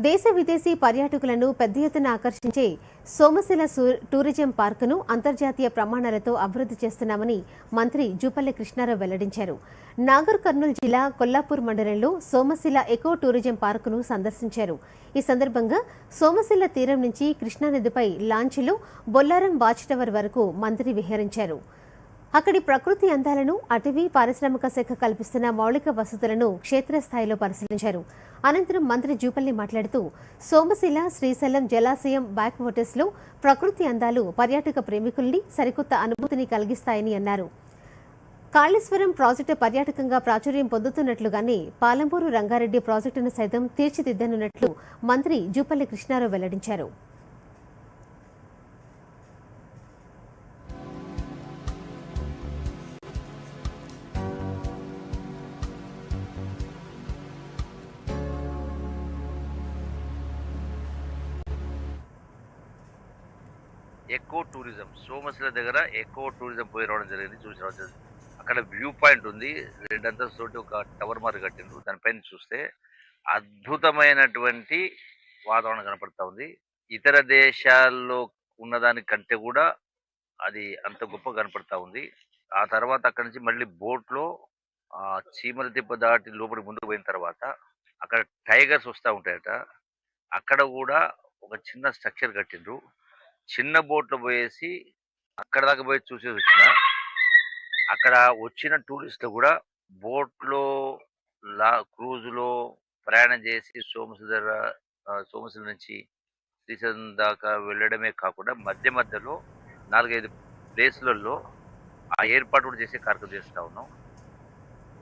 దేశ విదేశీ పర్యాటకులను పెద్ద ఎత్తున ఆకర్షించే సోమశిల సూ- టూరిజం పార్కును అంతర్జాతీయ ప్రమాణాలతో అభివృద్ధి చేస్తున్నామని మంత్రి జూపల్లి కృష్ణారావు వెల్లడించారు. నాగర్ కర్నూలు జిల్లా కొల్లాపూర్ మండలంలో సోమశిల ఎకో టూరిజం పార్కును సందర్శించారు. ఈ సందర్భంగా సోమశిల తీరం నుంచి కృష్ణానదిపై లాంచీలో బొల్లారం వాచ్ టవర్ వరకు మంత్రి విహరించారు. అక్కడి ప్రకృతి అందాలను అటవీ పారిశ్రామిక శాఖ కల్పిస్తున్న మౌలిక వసతులను క్షేత్రస్థాయిలో పరిశీలించారు. అనంతరం మంత్రి జూపల్లి మాట్లాడుతూ సోమశిల శ్రీశైలం జలాశయం బ్యాక్ వాటర్స్లో ప్రకృతి అందాలు పర్యాటక ప్రేమికుల్ని సరికొత్త అనుభూతిని కలిగిస్తాయని అన్నారు. కాళేశ్వరం ప్రాజెక్టు పర్యాటకంగా ప్రాచుర్యం పొందుతున్నట్లుగానే పాలంపూరు రంగారెడ్డి ప్రాజెక్టును సైతం తీర్చిదిద్దనున్నట్లు మంత్రి జూపల్లి కృష్ణారావు వెల్లడించారు. Eco tourism. సోమశిల దగ్గర ఎకో టూరిజం పోయి రావడం జరిగింది చూసి రావడం జరిగింది. అక్కడ వ్యూ పాయింట్ ఉంది. రెండంతస్తోటి ఒక టవర్ మార్ కట్టిండ్రు. దానిపైన చూస్తే అద్భుతమైనటువంటి వాతావరణం కనపడతా ఉంది. ఇతర దేశాల్లో ఉన్నదానికంటే కూడా అది అంత గొప్ప కనపడతా ఉంది. ఆ తర్వాత అక్కడి నుంచి మళ్ళీ బోట్లో చీమల తిప్ప దాటి లోపలికి ముందుకు పోయిన తర్వాత అక్కడ టైగర్స్ వస్తూ ఉంటాయట. అక్కడ కూడా ఒక చిన్న స్ట్రక్చర్ కట్టిండ్రు. చిన్న బోట్లో పోయేసి అక్కడ దాకా పోయి చూసేసి వచ్చిన అక్కడ వచ్చిన టూరిస్టులు కూడా బోట్లో లా క్రూజ్లో ప్రయాణం చేసి సోమసుధర సోమసుల నుంచి శ్రీశైలం దాకా వెళ్ళడమే కాకుండా మధ్య మధ్యలో నాలుగైదు ప్లేసులలో ఆ ఏర్పాటు కూడా చేసే కార్యక్రమం చేస్తూ ఉన్నాం.